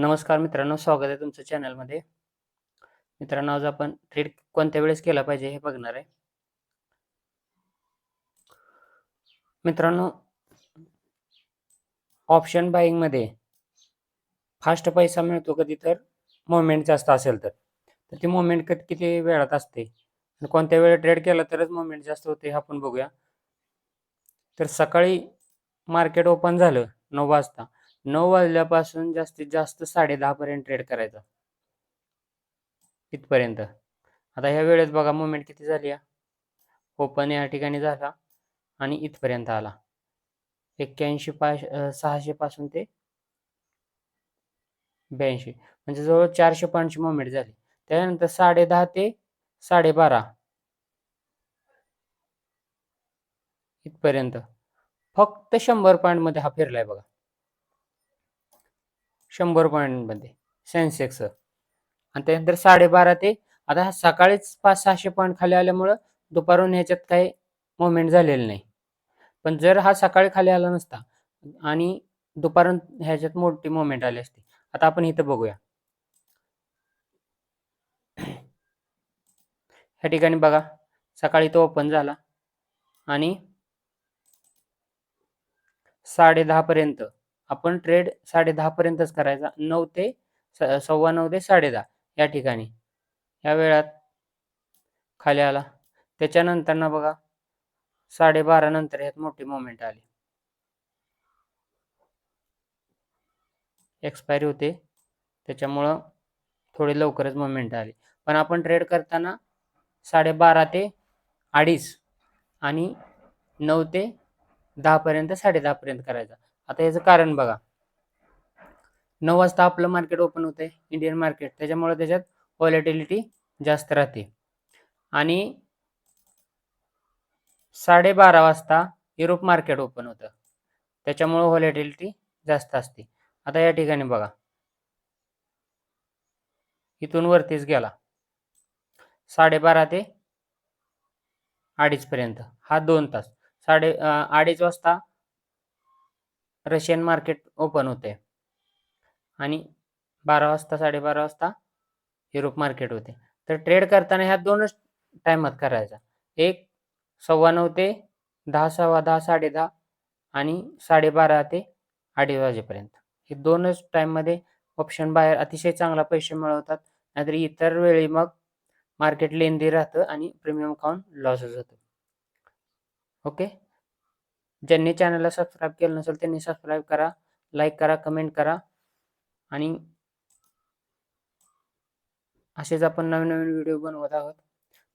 नमस्कार मित्रांनो स्वागत आहे तुमचं चॅनलमध्ये मित्रांनो आज आपण ट्रेड कोणत्या वेळेस केला पाहिजे हे बघणार आहे. मित्रांनो ऑप्शन बाईंगमध्ये फास्ट पैसा मिळतो कधी तर मोमेंट जास्त असेल तर. तर ती मोमेंट कधी किती वेळात असते? आणि कोणत्या वेळेत ट्रेड केला तरच मोमेंट जास्त होते हे आपण बघूया. तर सकाळी मार्केट ओपन झालं नऊ वाजता. नऊ वाजल्यापासून जास्तीत जास्त साडे पर्यंत ट्रेड करायचा. इथपर्यंत. आता ह्या वेळेस बघा मुवमेंट किती झाली आहे ओपन या ठिकाणी झाला आणि इथपर्यंत आला. एक्क्याऐंशी पाच सहाशे पासून ते ब्याऐंशी. म्हणजे जवळ चारशे पॉईंटची मुवमेंट झाली. त्यानंतर साडे दहा ते साडेबारा इथपर्यंत. फक्त शंभर पॉईंटमध्ये हा फिरलाय बघा. शंभर पॉईंटमध्ये सेन्सेक्स आणि त्यानंतर साडेबारा ते आता सकाळीच पाच सहाशे पॉईंट खाली आल्यामुळं दुपारून ह्याच्यात काही मुवमेंट झालेलं नाही. पण जर हा सकाळी खाली आला नसता आणि दुपारून ह्याच्यात मोठी मुवमेंट आली असती आता आपण इथं बघूया. ह्या ठिकाणी बघा सकाळी तो ओपन झाला आणि साडे दहा पर्यंत आपण ट्रेड साडे दहा पर्यंतच करायचा. नऊ ते सव्वा नऊ ते साडे दहा या ठिकाणी. या वेळात खाली आला. त्याच्यानंतर ना बघा साडेबारा नंतर ह्यात मोठी मोमेंट आली. एक्सपायरी होते. त्याच्यामुळं थोडी लवकरच मोमेंट आली. पण आपण ट्रेड करताना साडेबारा ते अडीच आणि नऊ ते दहापर्यंत साडे दहापर्यंत करायचा. आता याचं कारण बघा. नऊ वाजता आपलं मार्केट ओपन होतंय इंडियन मार्केट त्याच्यामुळे त्याच्यात व्हॉलेटिलिटी जास्त राहते. आणि साडेबारा वाजता युरोप मार्केट ओपन होतं. त्याच्यामुळं व्हॉलेटिलिटी जास्त असते. आता या ठिकाणी बघा. इथून वरतीच गेला. साडेबारा ते अडीचपर्यंत हा दोन तास. साडे अडीच वाजता रशियन मार्केट ओपन होते. आणि बारा वाजता साडेबारा वाजता युरोप मार्केट होते. तर ट्रेड करताना ह्या दोनच टायमात करायचा. एक सव्वा नऊ ते दहा सव्वा दहा साडे दहा आणि साडेबारा ते अडीच वाजेपर्यंत. हे दोनच टाईममध्ये ऑप्शन बाहेर अतिशय चांगला पैसे मिळवतात. नाहीतर इतर वेळी मग मार्केट लेंदी राहतं आणि प्रीमियम खाऊन लॉसच होतं ओके? ज्यांनी चॅनलला सबस्क्राईब केलं नसेल त्यांनी सबस्क्राईब करा लाईक करा कमेंट करा. आणि असेच आपण नवीन नवीन व्हिडिओ बनवत आहोत.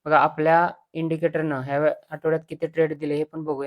बघा आपल्या इंडिकेटरनं ह्या आठवड्यात किती ट्रेड दिले हे पण बघूया.